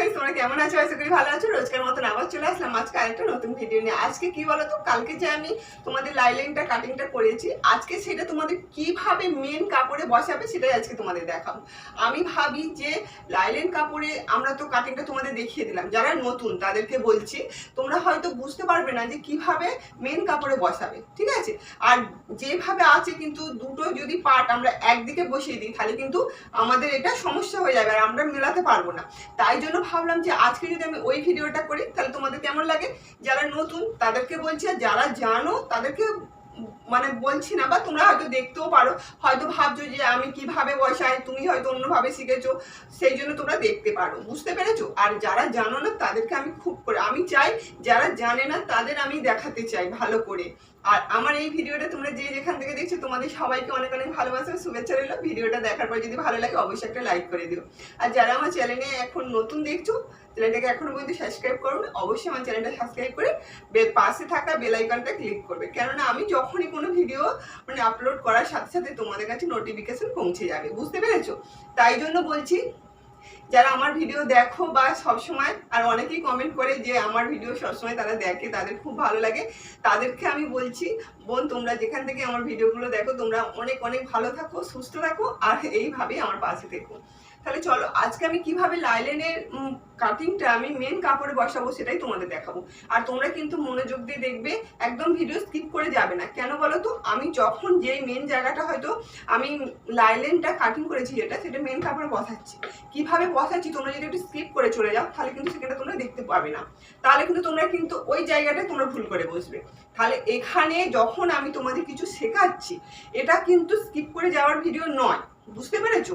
Guys তোমরা কেমন আছো? আশা করি ভালো আছো। রোজকার মতন আবার চলে আসলাম আজকে আরেকটা নতুন ভিডিও নিয়ে। আজকে কি বলো তো কালকে যে আমি তোমাদের লাইলাইনটা কাটিংটা করেছি, আজকে সেটা তোমাদের কীভাবে মেন কাপড়ে বসাবে সেটাই আজকে তোমাদের দেখাবো। আমি ভাবি যে লাইলেন কাপড়ে আমরা তো কাটিংটা তোমাদের দেখিয়ে দিলাম। যারা নতুন, তাদেরকে বলছি, তোমরা হয়তো বুঝতে পারবে না যে কীভাবে মেন কাপড়ে বসাবে, ঠিক আছে? আর যেভাবে আছে কিন্তু দুটো যদি পার্ট আমরা একদিকে বসিয়ে দিই, তাহলে কিন্তু আমাদের এটা সমস্যা হয়ে যাবে আর আমরা মেলাতে পারব না। তাই জন্য ভাবলাম যে আজকে যদি আমি ওই ভিডিওটা করি, তাহলে তোমাদের কেমন লাগে? যারা নতুন, তাদেরকে বলছি, আর যারা জানো, তাদেরকে মানে বলছি না, বা তোমরা হয়তো দেখতেও পারো। হয়তো ভাবছ যে আমি কীভাবে বসাই, তুমি হয়তো অন্যভাবে শিখেছো, সেই জন্য তোমরা দেখতে পারো। বুঝতে পেরেছ? আর যারা জানো না, তাদেরকে আমি খুব করে, আমি চাই, যারা জানে না, তাদের আমি দেখাতে চাই ভালো করে। আর আমার এই ভিডিওটা তোমরা যে যেখান থেকে দেখছ, তোমাদের সবাইকে অনেক অনেক ভালোবাসা শুভেচ্ছা রইল। ভিডিওটা দেখার পর যদি ভালো লাগে, অবশ্যই একটা লাইক করে দিও। আর যারা আমার চ্যানেলে এখন নতুন দেখছ চ্যানেলটাকে এখনও পর্যন্ত সাবস্ক্রাইব করুন, অবশ্যই আমার চ্যানেলটা সাবস্ক্রাইব করে পাশে থাকা বেল আইকনটা ক্লিক করবে। কেননা আমি যখনই কোনো ভিডিও মানে আপলোড করার সাথে সাথে তোমাদের কাছে নোটিফিকেশন পৌঁছে যাবে। বুঝতে পেরেছ? তাই জন্য বলছি যারা আমার ভিডিও দেখো বা সবসময়, আর অনেকেই কমেন্ট করে যে আমার ভিডিও সবসময় তারা দেখে, তাদের খুব ভালো লাগে। তাদেরকে আমি বলছি, বোন, তোমরা যেখান থেকে আমার ভিডিওগুলো দেখো, তোমরা অনেক অনেক ভালো থাকো, সুস্থ থাকো, আর এইভাবেই আমার পাশে থেকো। তাহলে চলো, আজকে আমি কীভাবে লাইলেনের কাটিংটা আমি মেন কাপড়ে বসাবো সেটাই তোমাদের দেখাবো। আর তোমরা কিন্তু মনোযোগ দিয়ে দেখবে, একদম ভিডিও স্কিপ করে যাবে না। কেন বলো তো? আমি যখন যেই মেন জায়গাটা হয়তো আমি লাইলেনটা কাটিং করেছি যেটা, সেটা মেন কাপড়ে বসাচ্ছি। কীভাবে বসাচ্ছি? তোমরা যদি একটু স্কিপ করে চলে যাও, তাহলে কিন্তু সেখানে তোমরা দেখতে পাবে না। তাহলে কিন্তু তোমরা কিন্তু ওই জায়গাটায় তোমরা ভুল করে বসবে। তাহলে এখানে যখন আমি তোমাদের কিছু শেখাচ্ছি, এটা কিন্তু স্কিপ করে যাওয়ার ভিডিও নয়। বুঝতে পেরেছ?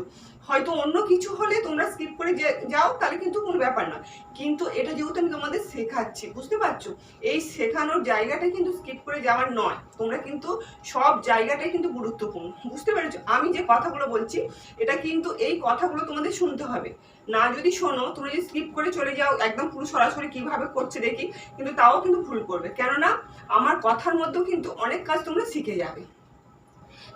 হয়তো অন্য কিছু হলে তোমরা স্কিপ করে যাও, তাহলে কিন্তু কোনো ব্যাপার না কিন্তু এটা যেহেতু আমি তোমাদের শেখাচ্ছি, বুঝতে পারছ? এই শেখানোর জায়গাটা কিন্তু স্কিপ করে যাওয়ার নয়। তোমরা কিন্তু সব জায়গাটাই কিন্তু গুরুত্বপূর্ণ। বুঝতে পেরেছ? আমি যে কথাগুলো বলছি, এটা কিন্তু এই কথাগুলো তোমাদের শুনতে হবে। না যদি শোনো তুমি যদি স্কিপ করে চলে যাও, একদম পুরো সরাসরি কীভাবে করছে দেখি, কিন্তু তাও কিন্তু ভুল করবে। কেননা, আমার কথার মধ্যেও কিন্তু অনেক কাজ তোমরা শিখে যাবে।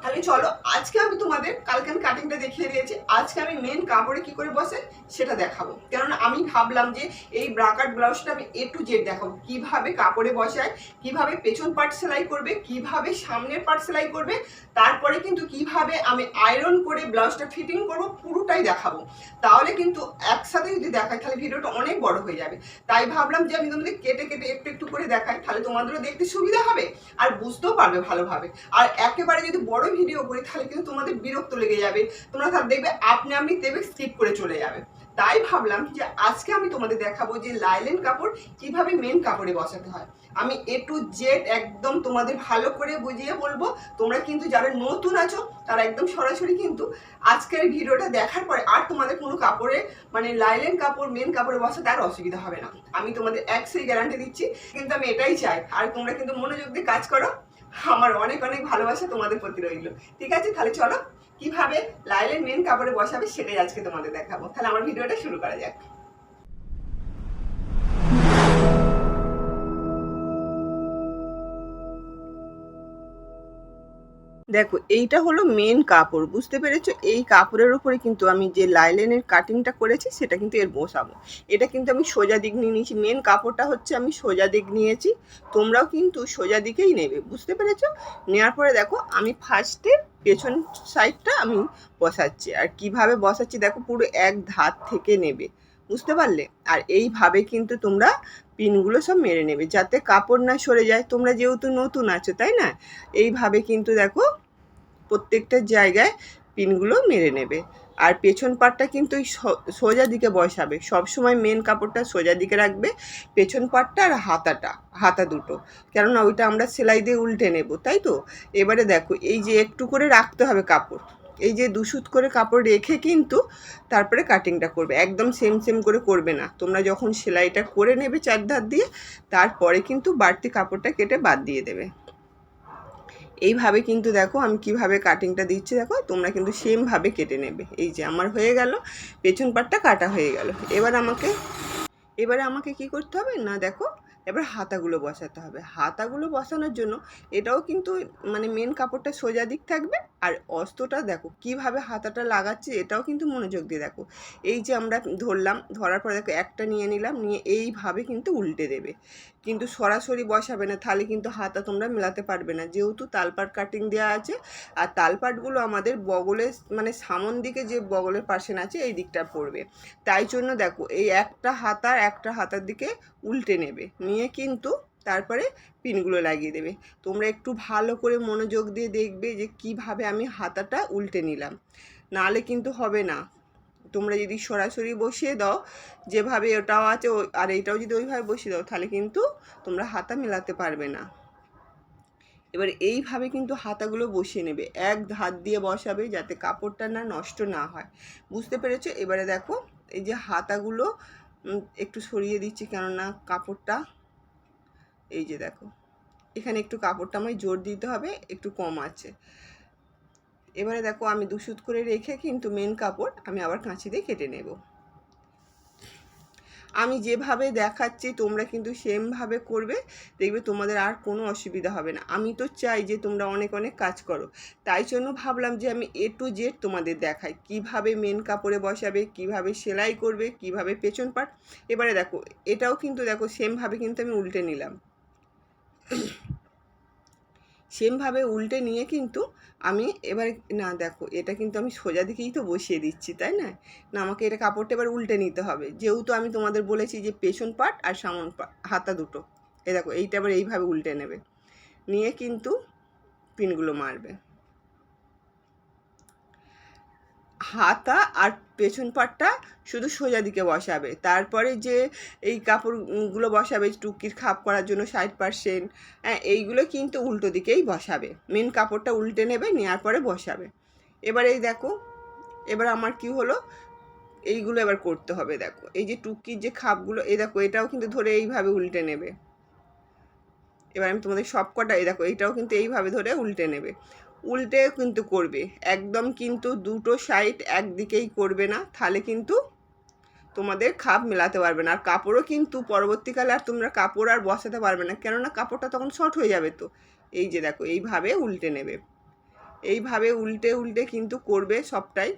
তাহলে চলো, আজকে আমি তোমাদের, কালকে আমি কাটিংটা দেখিয়ে দিয়েছি, আজকে আমি মেন কাপড়ে কি করে বসে সেটা দেখাবো। কেননা আমি ভাবলাম যে এই ব্রাকাট ব্লাউজটা আমি এ টু জেড দেখাবো। কীভাবে কাপড়ে বসায়, কীভাবে পেছন পার্ট সেলাই করবে, কীভাবে সামনের পার্ট সেলাই করবে, তারপরে কিন্তু কীভাবে আমি আয়রন করে ব্লাউজটা ফিটিং করব, পুরোটাই দেখাবো। তাহলে কিন্তু একসাথে যদি দেখাই, তাহলে ভিডিওটা অনেক বড় হয়ে যাবে। তাই ভাবলাম যে আমি তোমাদের কেটে কেটে একটু একটু করে দেখাই, তাহলে তোমাদেরও দেখতে সুবিধা হবে আর বুঝতেও পারবে ভালোভাবে। আর একেবারে যদি বড় ভিডিও করি তাহলে কিন্তু তোমাদের বিরক্ত লেগে যাবে। তোমরা তাহলে দেখবে, আপনি আপনি দেবে স্কিপ করে চলে যাবে। তাই ভাবলাম যে আজকে আমি তোমাদের দেখাবো যে লাইলেন কাপড় কীভাবে মেন কাপড়ে বসাতে হয়। আমি এ টু জেড একদম তোমাদের ভালো করে বুঝিয়ে বলব। তোমরা কিন্তু যারা নতুন আছো, তারা একদম সরাসরি কিন্তু আজকের ভিডিওটা দেখার পরে আর তোমাদের কোনো কাপড়ে মানে লাইলেন কাপড় মেন কাপড়ে বসাতে আর অসুবিধা হবে না। আমি তোমাদের এক সেই গ্যারান্টি দিচ্ছি, কিন্তু আমি এটাই চাই। আর তোমরা কিন্তু মনোযোগ দিয়ে কাজ করো। আমার অনেক অনেক ভালোবাসা তোমাদের প্রতি রইল। ঠিক আছে? তাহলে চলো, কীভাবে লাইলের মেন কাপড়ে বসাবে সেটাই আজকে তোমাদের দেখাবো। তাহলে আমার ভিডিওটা শুরু করা যাক। দেখো, এইটা হলো মেন কাপড়, বুঝতে পেরেছ? এই কাপড়ের উপরে কিন্তু আমি যে লাইলেনের কাটিংটা করেছি, সেটা কিন্তু এর বসাবো। এটা কিন্তু আমি সোজা দিক নিয়ে নিয়েছি। মেন কাপড়টা হচ্ছে আমি সোজা দিক নিয়েছি। তোমরাও কিন্তু সোজা দিকেই নেবে, বুঝতে পেরেছ? নেওয়ার পরে দেখো, আমি ফার্স্টে পেছন সাইডটা আমি বসাচ্ছি। আর কীভাবে বসাচ্ছি দেখো, পুরো এক ধার থেকে নেবে। বুঝতে পারলে? আর এইভাবে কিন্তু তোমরা পিনগুলো সব মেরে নেবে, যাতে কাপড় না সরে যায়। তোমরা যেহেতু নতুন আছো, তাই না? এইভাবে কিন্তু দেখো প্রত্যেকটা জায়গায় পিনগুলো মেরে নেবে। আর পেছন পাটটা কিন্তু ওই সোজা দিকে বসাবে। সবসময় মেন কাপড়টা সোজা দিকে রাখবে, পেছন পাটটা আর হাতাটা, হাতা দুটো। কেননা ওইটা আমরা সেলাই দিয়ে উল্টে নেব, তাই তো? এবারে দেখো, এই যে একটু করে রাখতে হবে কাপড়। এই যে দুশুত করে কাপড় রেখে কিন্তু তারপরে কাটিংটা করবে। একদম সেম সেম করে করবে না। তোমরা যখন সেলাইটা করে নেবে চার ধার দিয়ে, তারপরে কিন্তু বাড়তি কাপড়টা কেটে বাদ দিয়ে দেবে। এইভাবে কিন্তু দেখো আমি কীভাবে কাটিংটা দিচ্ছি দেখো, তোমরা কিন্তু সেমভাবে কেটে নেবে। এই যে আমার হয়ে গেল, পেছন পাটটা কাটা হয়ে গেল। এবার আমাকে, এবারে আমাকে কি করতে হবে? না দেখো, এবার হাতাগুলো বসাতে হবে। হাতাগুলো বসানোর জন্য এটাও কিন্তু মানে মেন কাপড়টা সোজা দিক থাকবে। আর অস্ত্রটা দেখো, কীভাবে হাতাটা লাগাচ্ছে এটাও কিন্তু মনোযোগ দিয়ে দেখো। এই যে আমরা ধরলাম, ধরার পরে দেখো একটা নিয়ে নিলাম, নিয়ে এইভাবে কিন্তু উল্টে দেবে। কিন্তু সরাসরি বসাবে না, তাহলে কিন্তু হাতা তোমরা মেলাতে পারবে না। যেহেতু তালপাট কাটিং দেওয়া আছে, আর তালপাটগুলো আমাদের বগলের মানে সামন দিকে যে বগলের পার্সেন আছে এই দিকটা পড়বে। তাই জন্য দেখো, এই একটা হাতার একটা হাতার দিকে উল্টে নেবে। নিয়ে কিন্তু তারপরে পিনগুলো লাগিয়ে দেবে। তোমরা একটু ভালো করে মনোযোগ দিয়ে দেখবে যে কীভাবে আমি হাতাটা উল্টে নিলাম। নালে কিন্তু হবে না। তোমরা যদি সরাসরি বসিয়ে দাও, যেভাবে ওটাও আছে আর এইটাও যদি ওইভাবে বসিয়ে দাও, তাহলে কিন্তু তোমরা হাতা মেলাতে পারবে না। এবার এইভাবে কিন্তু হাতাগুলো বসিয়ে নেবে। এক হাত দিয়ে বসাবে যাতে কাপড়টা না নষ্ট না হয়। বুঝতে পেরেছ? এবারে দেখো, এই যে হাতাগুলো একটু সরিয়ে দিচ্ছি কেননা কাপড়টা, এই যে দেখো, এখানে একটু কাপড়টা আমায় জোর দিতে হবে, একটু কম আছে। এবারে দেখো আমি দুসুত করে রেখে কিন্তু মেন কাপড় আমি আবার কাঁচি দিয়ে কেটে নেব। আমি যেভাবে দেখাচ্ছি তোমরা কিন্তু সেমভাবে করবে, দেখবে তোমাদের আর কোনো অসুবিধা হবে না। আমি তো চাই যে তোমরা অনেক অনেক কাজ করো। তাই জন্য ভাবলাম যে আমি এ টু জেড তোমাদের দেখাই। কীভাবে মেন কাপড়ে বসাবে, কীভাবে সেলাই করবে, কীভাবে পেছন পাট এবারে দেখো, এটাও কিন্তু দেখো সেমভাবে কিন্তু আমি উল্টে নিলাম। সেমভাবে উল্টে নিয়ে কিন্তু আমি এবারে, না দেখো, এটা কিন্তু আমি সোজা দিকেই তো বসিয়ে দিচ্ছি, তাই না? না, আমাকে এটা কাপড়টা এবার উল্টে নিতে হবে। যেহেতু আমি তোমাদের বলেছি যে পেছন পাট আর সামন পাট হাতা দুটো। এ দেখো, এইটা আবার এইভাবে উল্টে নেবে। নিয়ে কিন্তু পিনগুলো মারবে। হাতা আর পেছন পাটটা শুধু সোজা দিকে বসাবে। তারপরে যে এই কাপড়গুলো বসাবে টুকির খাপ করার জন্য ষাট পার্সেন্ট হ্যাঁ এইগুলো কিন্তু উল্টো দিকেই বসাবে। মেন কাপড়টা উল্টে নেবে নেওয়ার পরে বসাবে। এবার এই দেখো, এবার আমার কি হলো? এইগুলো এবার করতে হবে, দেখো। এই যে টুকির যে খাপগুলো, এই দেখো, এটাও কিন্তু ধরে এইভাবে উল্টে নেবে। এবার আমি তোমাদের সব কটা এই দেখো এইটাও কিন্তু এইভাবে ধরে উল্টে নেবে। উল্টে কিন্তু করবে। একদম কিন্তু দুটো সাইড একদিকেই করবে না, তাহলে কিন্তু তোমাদের খাপ মেলাতে পারবে না। আর কাপড়ও কিন্তু পরবর্তীকালে আর তোমরা কাপড় আর বসাতে পারবে না, কেননা কাপড়টা তখন শর্ট হয়ে যাবে তো। এই যে দেখো, এইভাবে উল্টে নেবে। এইভাবে উল্টে উল্টে কিন্তু করবে সবটাই।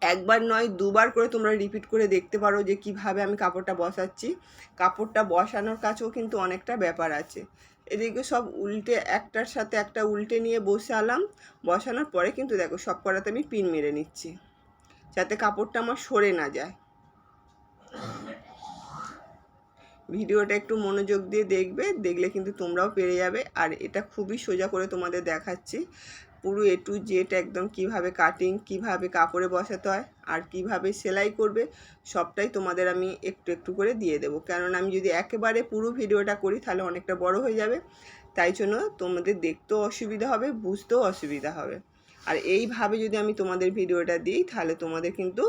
একবার নয়, দুবার করে তোমরা রিপিট করে দেখতে পারো যে কীভাবে আমি কাপড়টা বসাচ্ছি। কাপড়টা বসানোর কাছেও কিন্তু অনেকটা ব্যাপার আছে। এদিকে সব উল্টে, একটার সাথে একটা উল্টে নিয়ে বসালাম বসানোর পরে কিন্তু দেখো সব করাতে আমি পিন মেরে নিচ্ছি, যাতে কাপড়টা আমার সরে না যায়। ভিডিওটা একটু মনোযোগ দিয়ে দেখবে, দেখলে কিন্তু তোমরাও পেরে যাবে। আর এটা খুবই সোজা করে তোমাদের দেখাচ্ছি। পুরো এ টু জেড একদম কীভাবে কাটিং কীভাবে কাপড়ে বসাতে হয় আর কীভাবে সেলাই করবে, সবটাই তোমাদের আমি একটু একটু করে দিয়ে দেবো। কেননা আমি যদি একেবারে পুরো ভিডিওটা করি, তাহলে অনেকটা বড় হয়ে যাবে। তাই জন্য তোমাদের দেখতেও অসুবিধা হবে, বুঝতেও অসুবিধা হবে। আর এইভাবে যদি আমি তোমাদের ভিডিওটা দিই, তাহলে তোমাদের কিন্তু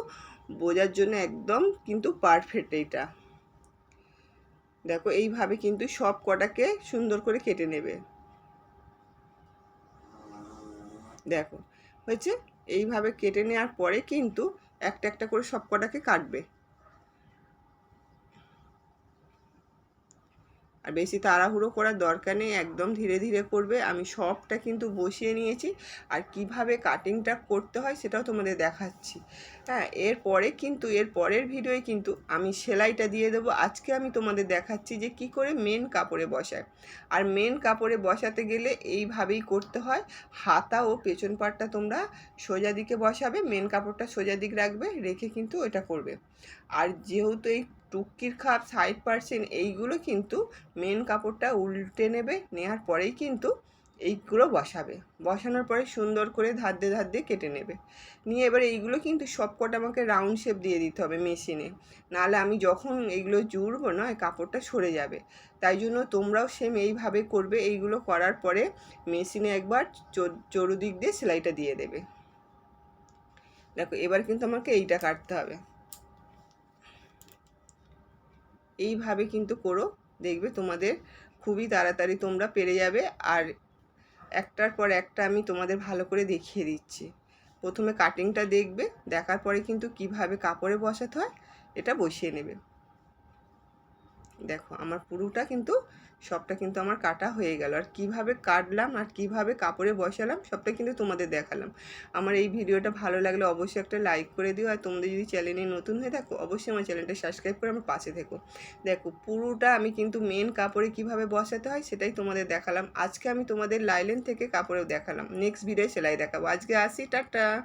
বোঝার জন্য একদম কিন্তু পারফেক্ট এইটা। দেখো, এইভাবে কিন্তু সব কটাকে সুন্দর করে কেটে নেবে। দেখো। হয়েছে? এইভাবে কেটে নেওয়ার পরে কিন্তু একটা একটা করে সব কটাকে কাটবে। আর বেশি তাড়াহুড়ো করার দরকার নেই, একদম ধীরে ধীরে করবে। আমি সবটা কিন্তু বসিয়ে নিয়েছি। আর কীভাবে কাটিংটা করতে হয় সেটাও তোমাদের দেখাচ্ছি। হ্যাঁ এরপরে কিন্তু, এর পরের ভিডিওয়ে কিন্তু আমি সেলাইটা দিয়ে দেবো। আজকে আমি তোমাদের দেখাচ্ছি যে কি করে মেন কাপড়ে বসায়। আর মেন কাপড়ে বসাতে গেলে এইভাবেই করতে হয়। হাতা ও পেছন পাটটা তোমরা সোজা দিকে বসাবে মেন কাপড়টা সোজা দিক রাখবে, রেখে কিন্তু এটা করবে। আর যেহেতু এই টুকির খাপ, সাইড পার্সেন্ট এইগুলো কিন্তু মেন কাপড়টা উল্টে নেবে নেওয়ার পরেই কিন্তু এইগুলো বসাবে। বসানোর পরে সুন্দর করে ধার দিয়ে ধার দিয়ে কেটে নেবে। নিয়ে এবার এইগুলো কিন্তু সব কটা আমাকে রাউন্ড শেপ দিয়ে দিতে হবে মেশিনে নাহলে আমি যখন এইগুলো জুড়বো না কাপড়টা সরে যাবে। তাই জন্য তোমরাও সেম এইভাবে করবে। এইগুলো করার পরে মেশিনে একবার চরুদিক দিয়ে সেলাইটা দিয়ে দেবে। দেখো, এবার কিন্তু আমাকে এইটা কাটতে হবে। এইভাবে কিন্তু করো। দেখবে তোমাদের খুবই তাড়াতাড়ি তোমরা পেরে যাবে। আর একটার পর একটা আমি তোমাদের ভালো করে দেখিয়ে দিচ্ছি। প্রথমে কাটিংটা দেখবে, দেখার পরে কিন্তু কীভাবে কাপড়ে বসাতে হয়, এটা বসিয়ে নেবে। দেখো, আমার পুরোটা কিন্তু সবটা কিন্তু আমার কাটা হয়ে গেল। আর কীভাবে কাটলাম আর কীভাবে কাপড়ে বসালাম সবটা কিন্তু তোমাদের দেখালাম। আমার এই ভিডিওটা ভালো লাগলে অবশ্যই একটা লাইক করে দিও। আর তোমাদের যদি চ্যানেলে নতুন হয়ে থাকো, অবশ্যই আমার চ্যানেলটা সাবস্ক্রাইব করে আমার পাশে থেকো। দেখো, পুরোটা আমি কিন্তু মেন কাপড়ে কীভাবে বসাতে হয় সেটাই তোমাদের দেখালাম। আজকে আমি তোমাদের লাইলেন থেকে কাপড়েও দেখালাম। নেক্সট ভিডিও সেলাই দেখাবো। আজকে আসি, টাটা!